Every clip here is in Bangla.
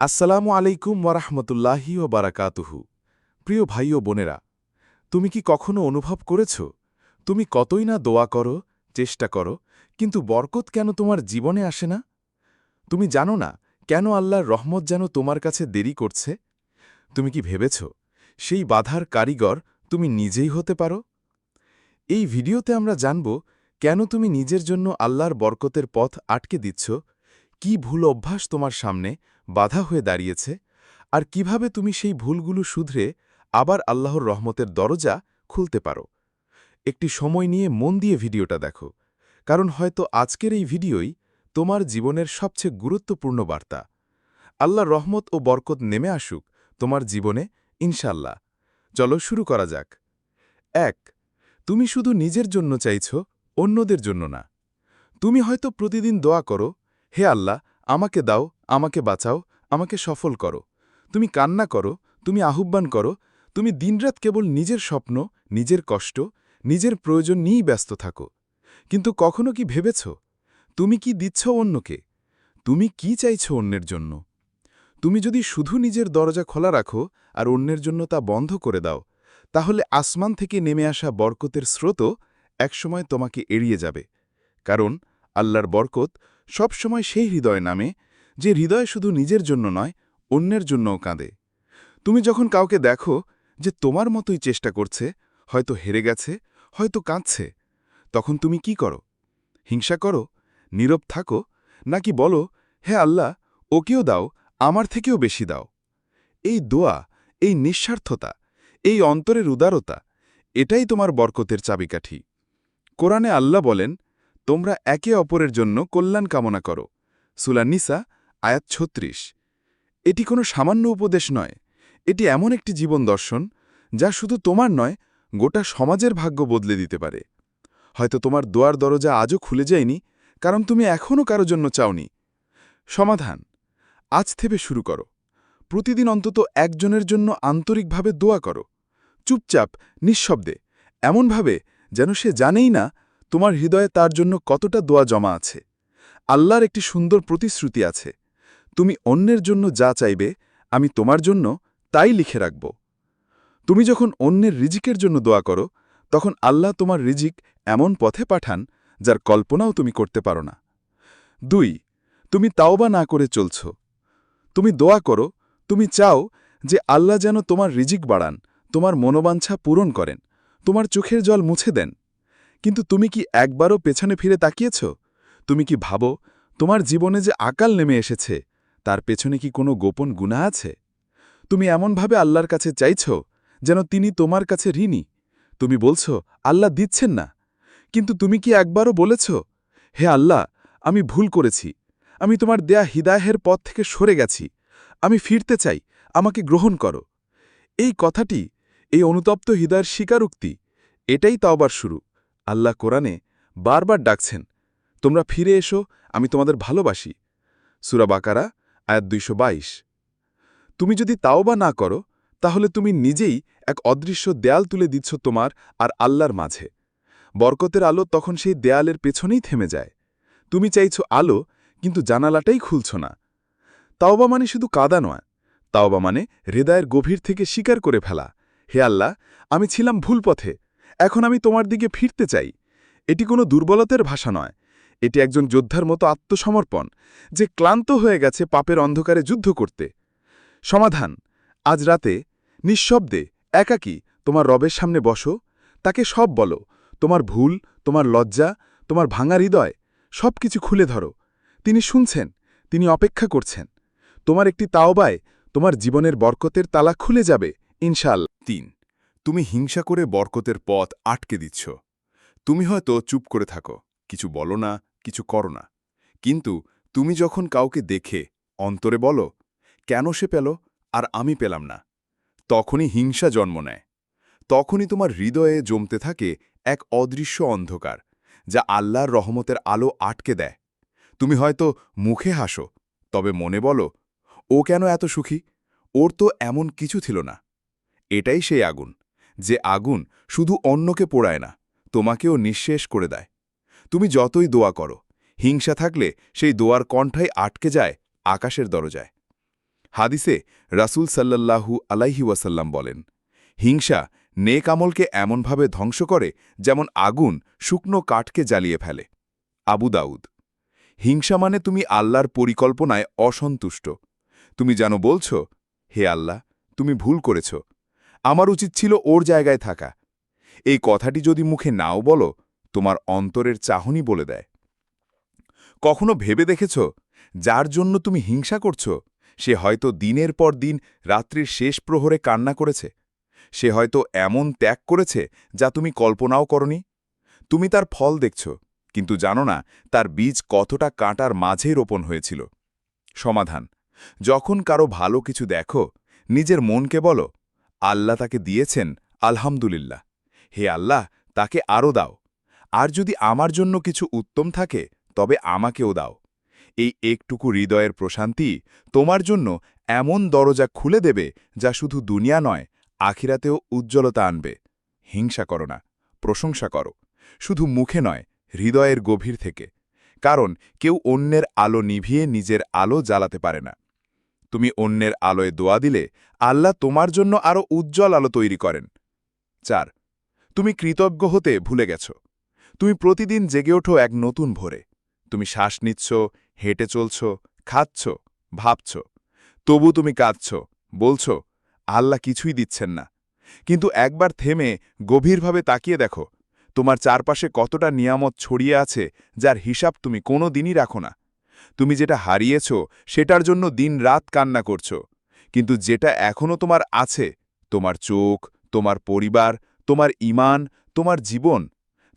আসসালামু আলাইকুম ওয়ারাহমতুল্লাহি ও বারাকাতুহু প্রিয় ভাই ও বোনেরা, তুমি কি কখনো অনুভব করেছ? তুমি কতই না দোয়া করো, চেষ্টা করো, কিন্তু বরকত কেন তোমার জীবনে আসে না? তুমি জানো না কেন আল্লাহর রহমত যেন তোমার কাছে দেরি করছে? তুমি কি ভেবেছ সেই বাধার কারিগর তুমি নিজেই হতে পারো? এই ভিডিওতে আমরা জানব কেন তুমি নিজের জন্য আল্লাহর বরকতের পথ আটকে দিচ্ছ কি ভুল অভ্যাস তোমার সামনে বাধা হয়ে দাঁড়িয়েছে, আর কীভাবে তুমি সেই ভুলগুলো শুধরে আবার আল্লাহর রহমতের দরজা খুলতে পারো? একটি সময় নিয়ে মন দিয়ে ভিডিওটা দেখো, কারণ হয়তো আজকের এই ভিডিওই তোমার জীবনের সবচেয়ে গুরুত্বপূর্ণ বার্তা। আল্লাহর রহমত ও বরকত নেমে আসুক তোমার জীবনে ইনশাল্লাহ চলো শুরু করা যাক। এক, তুমি শুধু নিজের জন্য চাইছ, অন্যদের জন্য না। তুমি হয়তো প্রতিদিন দোয়া করো হে আল্লাহ, আমাকে দাও, আমাকে বাঁচাও, আমাকে সফল করো। তুমি কান্না করো, তুমি আহ্বান করো, তুমি দিনরাত কেবল নিজের স্বপ্ন, নিজের কষ্ট, নিজের প্রয়োজন নিয়েই ব্যস্ত থাকো। কিন্তু কখনো কি ভেবেছ? তুমি কি দিচ্ছ অন্যকে? তুমি কি চাইছ অন্যের জন্য? তুমি যদি শুধু নিজের দরজা খোলা রাখো আর অন্যের জন্য তা বন্ধ করে দাও, তাহলে আসমান থেকে নেমে আসা বরকতের স্রোতও একসময় তোমাকে এড়িয়ে যাবে। কারণ আল্লাহর বরকত সবসময় সেই হৃদয় নামে, যে হৃদয় শুধু নিজের জন্য নয়, অন্যের জন্যও কাঁদে। তুমি যখন কাউকে দেখো যে তোমার মতোই চেষ্টা করছে, হয়তো হেরে গেছে, হয়তো কাঁদছে, তখন তুমি কি করো? হিংসা করো? নীরব থাকো? নাকি বলো, হে আল্লাহ, ওকেও দাও, আমার থেকেও বেশি দাও এই দোয়া, এই নিঃস্বার্থতা, এই অন্তরের উদারতা, এটাই তোমার বরকতের চাবিকাঠি। কোরআনে আল্লাহ বলেন তোমরা একে অপরের জন্য কল্যাণ কামনা করো। সুলান্নিসা আয়াত ছত্রিশ। এটি কোনো সামান্য উপদেশ নয়। এটি এমন একটি জীবন দর্শন, যা শুধু তোমার নয়, গোটা সমাজের ভাগ্য বদলে দিতে পারে। হয়তো তোমার দোয়ার দরজা আজও খুলে যায়নি, কারণ তুমি এখনও কারও জন্য চাওনি। সমাধান, আজ থেকে শুরু করো। প্রতিদিন অন্তত একজনের জন্য আন্তরিকভাবে দোয়া করো। চুপচাপ, নিঃশব্দে, এমনভাবে যেন সে জানেই না তোমার হৃদয়ে তার জন্য কতটা দোয়া জমা আছে? আল্লাহর একটি সুন্দর প্রতিশ্রুতি আছে। তুমি অন্যের জন্য যা চাইবে, আমি তোমার জন্য তাই লিখে রাখব। তুমি যখন অন্যের রিজিকের জন্য দোয়া করো, তখন আল্লাহ তোমার রিজিক এমন পথে পাঠান, যার কল্পনাও তুমি করতে পারো না। দুই, তুমি তাওবা না করে চলছ। তুমি দোয়া করো, তুমি চাও যে আল্লাহ যেন তোমার রিজিক বাড়ান, তোমার মনোবাঞ্ছা পূরণ করেন, তোমার চোখের জল মুছে দেন। কিন্তু তুমি কি একবারও পেছনে ফিরে তাকিয়েছ? তুমি কি ভাবো, তোমার জীবনে যে আকাল নেমে এসেছে, তার পেছনে কি কোনো গোপন গুণা আছে? তুমি এমনভাবে আল্লাহর কাছে চাইছ যেন তিনি তোমার কাছে ঋণী। তুমি বলছ, আল্লাহ দিচ্ছেন না। কিন্তু তুমি কি একবারও বলেছ, হে আল্লাহ, আমি ভুল করেছি। আমি তোমার দেয়া হিদায়ের পথ থেকে সরে গেছি। আমি ফিরতে চাই, আমাকে গ্রহণ করো। এই কথাটি, এই অনুতপ্ত হৃদয়ের স্বীকারোক্তি, এটাই তাওবার শুরু। আল্লাহ কোরআনে বারবার ডাকছেন, তোমরা ফিরে এসো, আমি তোমাদের ভালোবাসি। সুরা বাকারা, আয়াত দুইশ বাইশ। তুমি যদি তাওবা না করো, তাহলে তুমি নিজেই এক অদৃশ্য দেয়াল তুলে দিচ্ছ তোমার আর আল্লাহর মাঝে। বরকতের আলো তখন সেই দেয়ালের পেছনেই থেমে যায়। তুমি চাইছ আলো, কিন্তু জানালাটাই খুলছ না। তাওবা মানে শুধু কাদা নয়, তাওবা মানে হৃদয়ের গভীর থেকে স্বীকার করে ফেলা। হে আল্লাহ, আমি ছিলাম ভুল পথে। এখন আমি তোমার দিকে ফিরতে চাই। এটি কোনো দুর্বলতার ভাষা নয়। এটি একজন যোদ্ধার মতো আত্মসমর্পণ, যে ক্লান্ত হয়ে গেছে পাপের অন্ধকারে যুদ্ধ করতে। সমাধান, আজ রাতে, নিঃশব্দে, একাকী, তোমার রবের সামনে বসো। তাকে সব বলো, তোমার ভুল, তোমার লজ্জা, তোমার ভাঙা হৃদয় সব কিছু খুলে ধরো। তিনি শুনছেন, তিনি অপেক্ষা করছেন। তোমার একটি তাওবায়, তোমার জীবনের বরকতের তালা খুলে যাবে ইনশাল তিন। তুমি হিংসা করে বরকতের পথ আটকে দিচ্ছ। তুমি হয়তো চুপ করে থাকো, কিছু বলো না, কিছু করো না। কিন্তু তুমি যখন কাউকে দেখে, অন্তরে বলো, কেন সে পেল? আর আমি পেলাম না। তখনই হিংসা জন্ম নেয়। তখনই তোমার হৃদয়ে জমতে থাকে এক অদৃশ্য অন্ধকার, যা আল্লাহর রহমতের আলো আটকে দেয়। তুমি হয়তো মুখে হাসো, তবে মনে বলো, ও কেন এত সুখী? ওর তো এমন কিছু ছিল না। এটাই সেই আগুন। যে আগুন শুধু অন্যকে পোড়ায় না, তোমাকেও নিঃশেষ করে দেয়। তুমি যতই দোয়া করো, হিংসা থাকলে সেই দোয়ার কণ্ঠাই আটকে যায়, আকাশের দরজায়। হাদিসে রাসূল সাল্লাল্লাহু আলাইহি ওয়াসাল্লাম বলেন, হিংসা নেক আমলকে এমনভাবে ধ্বংস করে যেমন আগুন শুকনো কাঠকে জ্বালিয়ে ফেলে। আবু দাউদ, হিংসা মানে তুমি আল্লাহর পরিকল্পনায় অসন্তুষ্ট। তুমি যেন বলছ, হে আল্লাহ, তুমি ভুল করেছ আমার উচিত ছিল ওর জায়গায় থাকা। এই কথাটি যদি মুখে নাও বলো, তোমার অন্তরের চাহনি বলে দেয়। কখনো ভেবে দেখেছ, যার জন্য তুমি হিংসা করছ? সে হয়তো দিনের পর দিন রাত্রির শেষ প্রহরে কান্না করেছে। সে হয়তো এমন ত্যাগ করেছে, যা তুমি কল্পনাও করনি। তুমি তার ফল দেখছ, কিন্তু জানো না, তার বীজ কতটা কাঁটার মাঝে রোপণ হয়েছিল। সমাধান, যখন কারও ভালো কিছু দেখো, নিজের মনকে বলো আল্লাহ তাকে দিয়েছেন, আলহামদুলিল্লাহ। হে আল্লাহ, তাকে আরও দাও। আর যদি আমার জন্য কিছু উত্তম থাকে, তবে আমাকেও দাও। এই একটুকু হৃদয়ের প্রশান্তি তোমার জন্য এমন দরজা খুলে দেবে, যা শুধু দুনিয়া নয়, আখিরাতেও উজ্জ্বলতা আনবে। হিংসা করো না, প্রশংসা করো। শুধু মুখে নয়, হৃদয়ের গভীর থেকে। কারণ কেউ অন্যের আলো নিভিয়ে নিজের আলো জ্বালাতে পারে না। তুমি অন্যের আলোয় দোয়া দিলে আল্লাহ তোমার জন্য আরও উজ্জ্বল আলো তৈরি করেন। চার, তুমি কৃতজ্ঞ হতে ভুলে গেছ। তুমি প্রতিদিন জেগে ওঠো এক নতুন ভোরে। তুমি শ্বাস নিচ্ছ, হেঁটে চলছ, খাচ্ছ, ভাবছ। তবু তুমি কাঁদছ, বলছ, আল্লাহ কিছুই দিচ্ছেন না। কিন্তু একবার থেমে গভীরভাবে তাকিয়ে দেখো, তোমার চারপাশে কতটা নিয়ামত ছড়িয়ে আছে যার হিসাব তুমি কোনো দিনই রাখো না। তুমি যেটা হারিয়েছ, সেটার জন্য দিন রাত কান্না করছ। কিন্তু যেটা এখনও তোমার আছে, তোমার চোখ, তোমার পরিবার, তোমার ইমান, তোমার জীবন,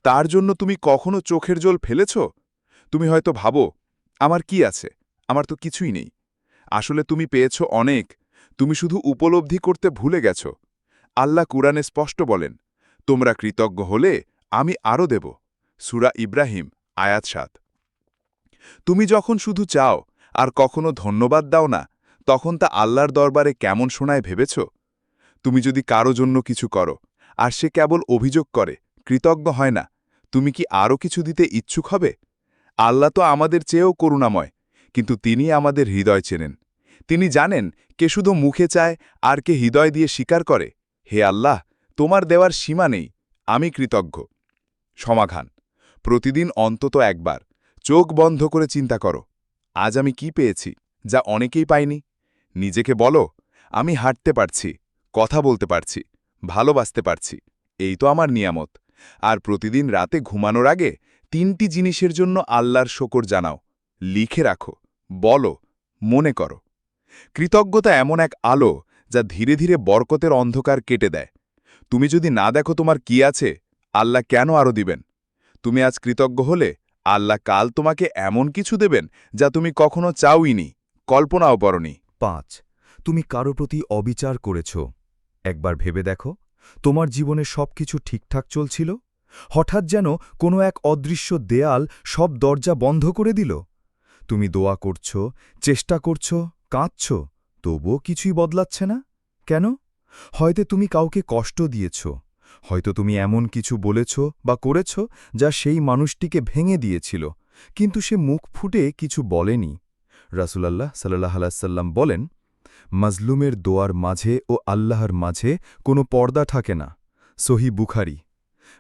তার জন্য তুমি কখনো চোখের জল ফেলেছ? তুমি হয়তো ভাবো, আমার কি আছে? আমার তো কিছুই নেই। আসলে তুমি পেয়েছ অনেক। তুমি শুধু উপলব্ধি করতে ভুলে গেছ। আল্লাহ কুরআনে স্পষ্ট বলেন, তোমরা কৃতজ্ঞ হলে আমি আরও দেব। সুরা ইব্রাহিম, আয়াত সাত। তুমি যখন শুধু চাও আর কখনো ধন্যবাদ দাও না, তখন তা আল্লাহর দরবারে কেমন শোনায় ভেবেছ? তুমি যদি কারও জন্য কিছু করো, আর সে কেবল অভিযোগ করে, কৃতজ্ঞ হয় না, তুমি কি আরও কিছু দিতে ইচ্ছুক হবে? আল্লাহ তো আমাদের চেয়েও করুণাময়, কিন্তু তিনি আমাদের হৃদয় চেনেন। তিনি জানেন কে শুধু মুখে চায় আর কে হৃদয় দিয়ে স্বীকার করে। হে আল্লাহ, তোমার দেওয়ার সীমা নেই, আমি কৃতজ্ঞ। সমাধান। প্রতিদিন অন্তত একবার। চোখ বন্ধ করে চিন্তা করো। আজ আমি কি পেয়েছি, যা অনেকেই পাইনি নিজেকে বলো, আমি হাঁটতে পারছি, কথা বলতে পারছি, ভালোবাসতে পারছি, এই তো আমার নিয়ামত। আর প্রতিদিন রাতে ঘুমানোর আগে তিনটি জিনিসের জন্য আল্লাহর শকর জানাও, লিখে রাখো, বলো, মনে করো। কৃতজ্ঞতা এমন এক আলো যা ধীরে ধীরে বরকতের অন্ধকার কেটে দেয়। তুমি যদি না দেখো তোমার কি আছে, আল্লাহ কেন আরও দিবেন? তুমি আজ কৃতজ্ঞ হলে আল্লাহ কাল তোমাকে এমন কিছু দেবেন যা তুমি কখনো চাওইনি, কল্পনাও পরনি পাঁচ, তুমি কারও প্রতি অবিচার করেছ। একবার ভেবে দেখো, তোমার জীবনে সবকিছু ঠিকঠাক চলছিল? হঠাৎ যেন কোনো এক অদৃশ্য দেয়াল সব দরজা বন্ধ করে দিল। তুমি দোয়া করছ, চেষ্টা করছ, কাঁদছ, তবুও কিছুই বদলাচ্ছে না? কেন? হয়তো তুমি কাউকে কষ্ট দিয়েছ। হয়তো তুমি এমন কিছু বলেছ বা করেছ যা সেই মানুষটিকে ভেঙে দিয়েছিল, কিন্তু সে মুখ ফুটে কিছু বলেনি। রাসুলাল্লাহ সাল্লাহ আলাইসাল্লাম বলেন, মাজলুমের দোয়ার মাঝে ও আল্লাহর মাঝে কোনো পর্দা থাকে না। সহি বুখারি।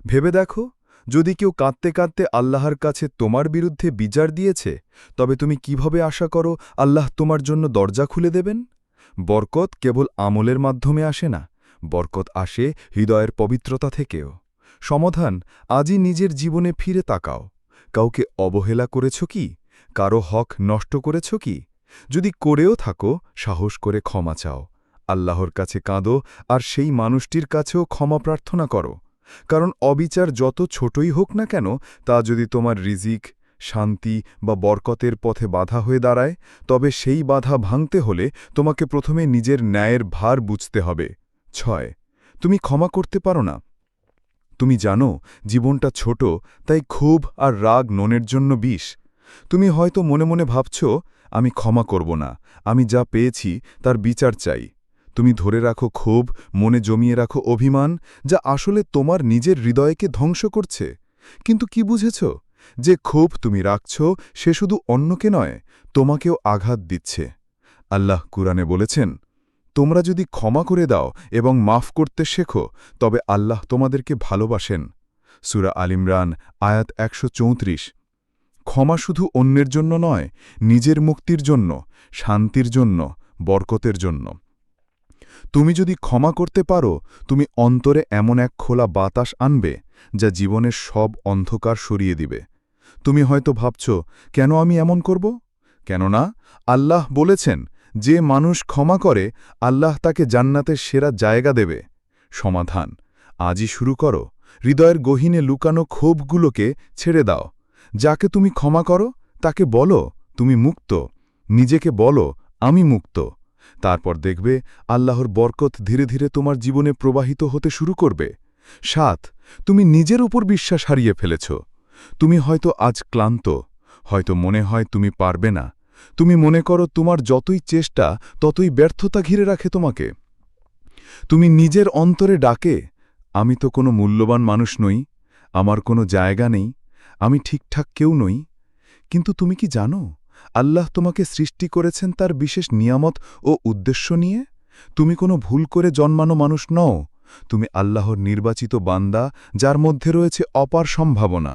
ভেবে দেখো, যদি কেউ কাঁদতে কাঁদতে আল্লাহর কাছে তোমার বিরুদ্ধে বিচার দিয়েছে, তবে তুমি কীভাবে আশা করো আল্লাহ তোমার জন্য দরজা খুলে দেবেন? বরকত কেবল আমলের মাধ্যমে আসে না। বরকত আসে হৃদয়ের পবিত্রতা থেকেও। সমাধান, আজই নিজের জীবনে ফিরে তাকাও। কাউকে অবহেলা করেছ কি? কারও হক নষ্ট করেছ কি? যদি করেও থাকো, সাহস করে ক্ষমা চাও। আল্লাহর কাছে কাঁদো আর সেই মানুষটির কাছেও ক্ষমা প্রার্থনা করো। কারণ অবিচার যত ছোটই হোক না কেন, তা যদি তোমার রিজিক, শান্তি বা বরকতের পথে বাধা হয়ে দাঁড়ায়, তবে সেই বাধা ভাঙতে হলে তোমাকে প্রথমে নিজের ন্যায়ের ভার বুঝতে হবে। ছয়, তুমি ক্ষমা করতে পারো না। তুমি জানো, জীবনটা ছোট, তাই ক্ষোভ আর রাগ ননের জন্য বিষ। তুমি হয়তো মনে মনে ভাবছ, আমি ক্ষমা করব না, আমি যা পেয়েছি, তার বিচার চাই। তুমি ধরে রাখো ক্ষোভ, মনে জমিয়ে রাখো অভিমান, যা আসলে তোমার নিজের হৃদয়কে ধ্বংস করছে। কিন্তু কি বুঝেছ? যে ক্ষোভ তুমি রাখছ, সে শুধু অন্যকে নয়, তোমাকেও আঘাত দিচ্ছে। আল্লাহ কুরআনে বলেছেন তোমরা যদি ক্ষমা করে দাও এবং মাফ করতে শেখো, তবে আল্লাহ তোমাদেরকে ভালোবাসেন। সুরা আলিমরান আয়াত একশো চৌত্রিশ। ক্ষমা শুধু অন্যের জন্য নয়, নিজের মুক্তির জন্য, শান্তির জন্য, বরকতের জন্য। তুমি যদি ক্ষমা করতে পারো, তুমি অন্তরে এমন এক খোলা বাতাস আনবে, যা জীবনের সব অন্ধকার সরিয়ে দিবে। তুমি হয়তো ভাবছ, কেন আমি এমন করব? কেননা, আল্লাহ বলেছেন যে মানুষ ক্ষমা করে, আল্লাহ তাকে জান্নাতের সেরা জায়গা দেবে। সমাধান, আজই শুরু করো। হৃদয়ের গহীনে লুকানো ক্ষোভগুলোকে ছেড়ে দাও। যাকে তুমি ক্ষমা করো, তাকে বলো, তুমি মুক্ত। নিজেকে বলো, আমি মুক্ত। তারপর দেখবে, আল্লাহর বরকত ধীরে ধীরে তোমার জীবনে প্রবাহিত হতে শুরু করবে। সাত, তুমি নিজের উপর বিশ্বাস হারিয়ে ফেলেছ। তুমি হয়তো আজ ক্লান্ত, হয়তো মনে হয় তুমি পারবে না। তুমি মনে করো তোমার যতই চেষ্টা, ততই ব্যর্থতা ঘিরে রাখে তোমাকে। তুমি নিজের অন্তরে ডাকে, আমি তো কোনো মূল্যবান মানুষ নই, আমার কোনো জায়গা নেই, আমি ঠিকঠাক কেউ নই। কিন্তু তুমি কি জানো, আল্লাহ তোমাকে সৃষ্টি করেছেন তার বিশেষ নিয়ামত ও উদ্দেশ্য নিয়ে? তুমি কোনো ভুল করে জন্মানো মানুষ নও, তুমি আল্লাহর নির্বাচিত বান্দা, যার মধ্যে রয়েছে অপার সম্ভাবনা।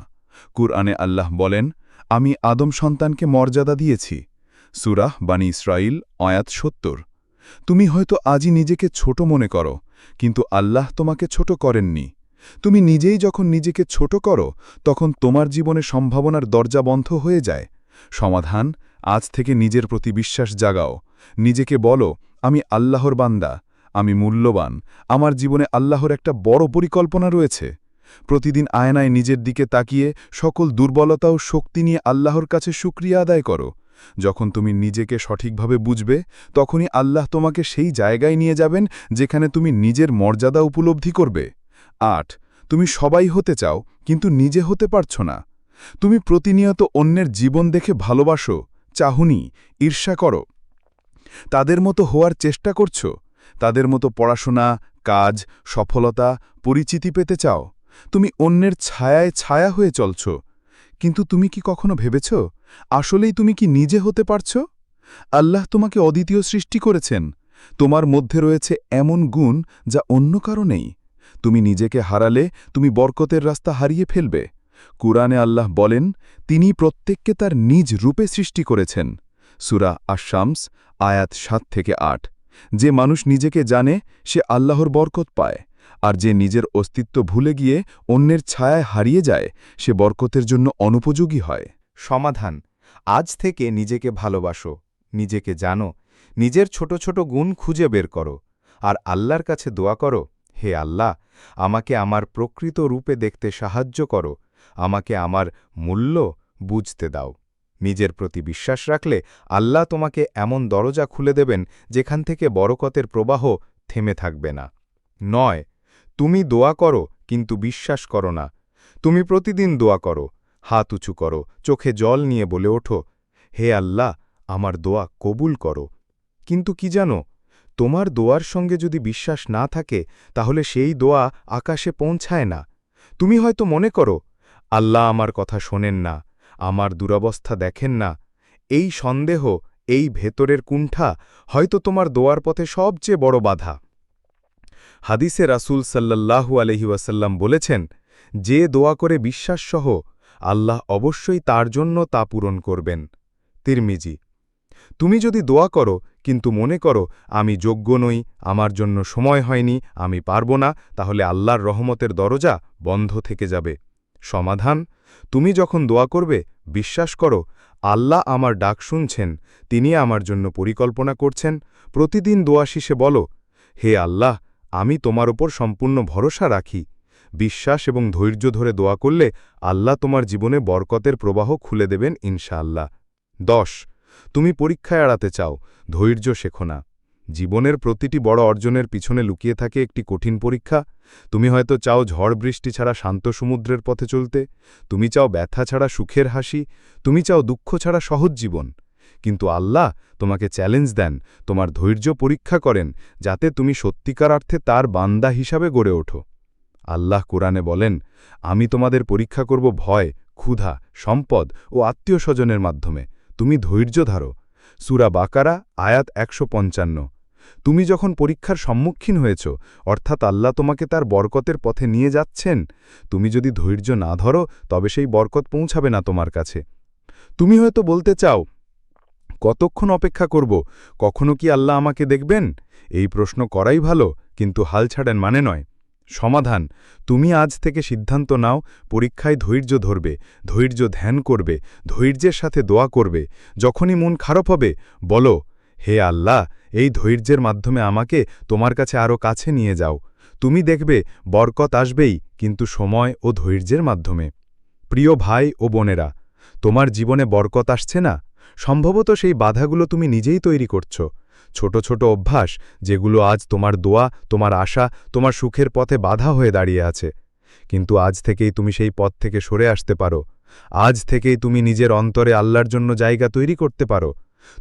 কুরআনে আল্লাহ বলেন, আমি আদম সন্তানকে মর্যাদা দিয়েছি সুরাহ বানি ইসরাইল অয়াত সত্তর। তুমি হয়তো আজই নিজেকে ছোট মনে করো, কিন্তু আল্লাহ তোমাকে ছোট করেননি। তুমি নিজেই যখন নিজেকে ছোট করো, তখন তোমার জীবনে সম্ভাবনার দরজা বন্ধ হয়ে যায়। সমাধান, আজ থেকে নিজের প্রতি বিশ্বাস জাগাও। নিজেকে বলো, আমি আল্লাহর বান্দা, আমি মূল্যবান, আমার জীবনে আল্লাহর একটা বড় পরিকল্পনা রয়েছে। প্রতিদিন আয়নায় নিজের দিকে তাকিয়ে সকল দুর্বলতা ও শক্তি নিয়ে আল্লাহর কাছে সুক্রিয়া আদায় করো। যখন তুমি নিজেকে সঠিকভাবে বুঝবে, তখনই আল্লাহ তোমাকে সেই জায়গায় নিয়ে যাবেন যেখানে তুমি নিজের মর্যাদা উপলব্ধি করবে। আট, তুমি সবাই হতে চাও, কিন্তু নিজে হতে পারছ না। তুমি প্রতিনিয়ত অন্যের জীবন দেখে ভালোবাসো, চাহুনি, ঈর্ষা করো। তাদের মতো হওয়ার চেষ্টা করছ। তাদের মতো পড়াশোনা, কাজ, সফলতা, পরিচিতি পেতে চাও। তুমি অন্যের ছায়ায় ছায়া হয়ে চলছ। কিন্তু তুমি কি কখনো ভেবেছ? আসলেই তুমি কি নিজে হতে পারছ? আল্লাহ তোমাকে অদ্বিতীয় সৃষ্টি করেছেন। তোমার মধ্যে রয়েছে এমন গুণ যা অন্য কারও নেই। তুমি নিজেকে হারালে তুমি বরকতের রাস্তা হারিয়ে ফেলবে। কুরআনে আল্লাহ বলেন, তিনি প্রত্যেককে তার নিজ রূপে সৃষ্টি করেছেন। সুরা আশামস আয়াত সাত থেকে আট। যে মানুষ নিজেকে জানে, সে আল্লাহর বরকত পায়। আর যে নিজের অস্তিত্ব ভুলে গিয়ে অন্যের ছায়ায় হারিয়ে যায়, সে বরকতের জন্য অনুপযোগী হয়। সমাধান। আজ থেকে নিজেকে ভালোবাসো, নিজেকে জানো, নিজের ছোট ছোট গুণ খুঁজে বের করো, আর আল্লাহর কাছে দোয়া করো, হে আল্লাহ, আমাকে আমার প্রকৃত রূপে দেখতে সাহায্য করো, আমাকে আমার মূল্য বুঝতে দাও। নিজের প্রতি বিশ্বাস রাখলে আল্লাহ তোমাকে এমন দরজা খুলে দেবেন, যেখান থেকে বরকতের প্রবাহ থেমে থাকবে না। নয় তুমি দোয়া করো, কিন্তু বিশ্বাস করো না। তুমি প্রতিদিন দোয়া করো, হাত উঁচু করো, চোখে জল নিয়ে বলে ওঠো, হে আল্লাহ, আমার দোয়া কবুল করো। কিন্তু কি জানো, তোমার দোয়ার সঙ্গে যদি বিশ্বাস না থাকে, তাহলে সেই দোয়া আকাশে পৌঁছায় না। তুমি হয়তো মনে করো, আল্লাহ আমার কথা শোনেন না, আমার দুরবস্থা দেখেন না, এই সন্দেহ, এই ভেতরের কুণ্ঠা হয়তো তোমার দোয়ার পথে সবচেয়ে বড় বাধা। হাদিসে রাসূল সাল্লাল্লাহু আলহি ওয়াসাল্লাম বলেছেন, যে দোয়া করে বিশ্বাসসহ আল্লাহ অবশ্যই তার জন্য তা পূরণ করবেন। তিরমিজি, তুমি যদি দোয়া করো, কিন্তু মনে করো, আমি যোগ্য নই, আমার জন্য সময় হয়নি, আমি পারব না, তাহলে আল্লাহর রহমতের দরজা বন্ধ থেকে যাবে। সমাধান, তুমি যখন দোয়া করবে, বিশ্বাস করো, আল্লাহ আমার ডাক শুনছেন, তিনি আমার জন্য পরিকল্পনা করছেন, প্রতিদিন দোয়া শীষে বলো, হে আল্লাহ আমি তোমার ওপর সম্পূর্ণ ভরসা রাখি। বিশ্বাস এবং ধৈর্য ধরে দোয়া করলে আল্লাহ তোমার জীবনে বরকতের প্রবাহ খুলে দেবেন ইনশাআল্লাহ। দশ, তুমি পরীক্ষায় এড়াতে চাও, ধৈর্য শেখো না। জীবনের প্রতিটি বড় অর্জনের পিছনে লুকিয়ে থাকে একটি কঠিন পরীক্ষা। তুমি হয়তো চাও ঝড় বৃষ্টি ছাড়া শান্ত সমুদ্রের পথে চলতে। তুমি চাও ব্যথা ছাড়া সুখের হাসি। তুমি চাও দুঃখ ছাড়া সহজ জীবন। কিন্তু আল্লাহ তোমাকে চ্যালেঞ্জ দেন, তোমার ধৈর্য পরীক্ষা করেন, যাতে তুমি সত্যিকার অর্থে তার বান্দা হিসাবে গড়ে ওঠো। আল্লাহ কোরআনে বলেন, আমি তোমাদের পরীক্ষা করব ভয়, ক্ষুধা, সম্পদ ও আত্মীয় স্বজনের মাধ্যমে। তুমি ধৈর্য ধারো। সুরা বাকারা, আয়াত একশো পঞ্চান্ন। তুমি যখন পরীক্ষার সম্মুখীন হয়েছ, অর্থাৎ আল্লাহ তোমাকে তার বরকতের পথে নিয়ে যাচ্ছেন, তুমি যদি ধৈর্য না ধরো, তবে সেই বরকত পৌঁছাবে না তোমার কাছে। তুমি হয়তো বলতে চাও কতক্ষণ অপেক্ষা করব? কখনো কি আল্লাহ আমাকে দেখবেন? এই প্রশ্ন করাই ভালো, কিন্তু হাল ছাড়েন মানে নয়। সমাধান, তুমি আজ থেকে সিদ্ধান্ত নাও, পরীক্ষায় ধৈর্য ধরবে, ধৈর্য ধ্যান করবে, ধৈর্যের সাথে দোয়া করবে। যখনই মন খারাপ হবে, বলো, হে আল্লাহ, এই ধৈর্যের মাধ্যমে আমাকে তোমার কাছে আরও কাছে নিয়ে যাও। তুমি দেখবে, বরকত আসবেই, কিন্তু সময় ও ধৈর্যের মাধ্যমে। প্রিয় ভাই ও বোনেরা, তোমার জীবনে বরকত আসছে না? সম্ভবত সেই বাধাগুলো তুমি নিজেই তৈরি করছ। ছোট ছোট অভ্যাস, যেগুলো আজ তোমার দোয়া, তোমার আশা, তোমার সুখের পথে বাধা হয়ে দাঁড়িয়ে আছে। কিন্তু আজ থেকেই তুমি সেই পথ থেকে সরে আসতে পারো। আজ থেকেই তুমি নিজের অন্তরে আল্লাহর জন্য জায়গা তৈরি করতে পারো।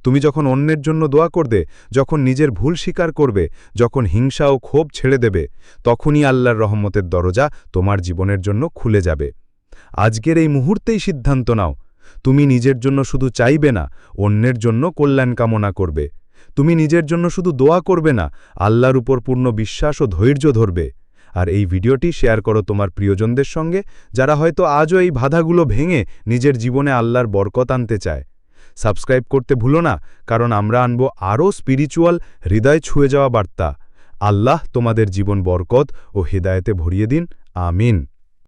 তুমি যখন অন্যের জন্য দোয়া করবে, যখন নিজের ভুল স্বীকার করবে, যখন হিংসা ও ক্ষোভ ছেড়ে দেবে, তখনই আল্লাহর রহমতের দরজা তোমার জীবনের জন্য খুলে যাবে। আজকের এই মুহূর্তেই সিদ্ধান্ত নাও তুমি নিজের জন্য শুধু চাইবে না, অন্যের জন্য কল্যাণ কামনা করবে। তুমি নিজের জন্য শুধু দোয়া করবে না, আল্লাহর উপর পূর্ণ বিশ্বাস ও ধৈর্য ধরবে। আর এই ভিডিওটি শেয়ার করো তোমার প্রিয়জনদের সঙ্গে, যারা হয়তো আজও এই বাধাগুলো ভেঙে নিজের জীবনে আল্লাহর বরকত আনতে চায়। সাবস্ক্রাইব করতে ভুলো না, কারণ আমরা আনব আরও স্পিরিচুয়াল হৃদয় ছুঁয়ে যাওয়া বার্তা। আল্লাহ তোমাদের জীবন বরকত ও হৃদায়তে ভরিয়ে দিন। আমিন।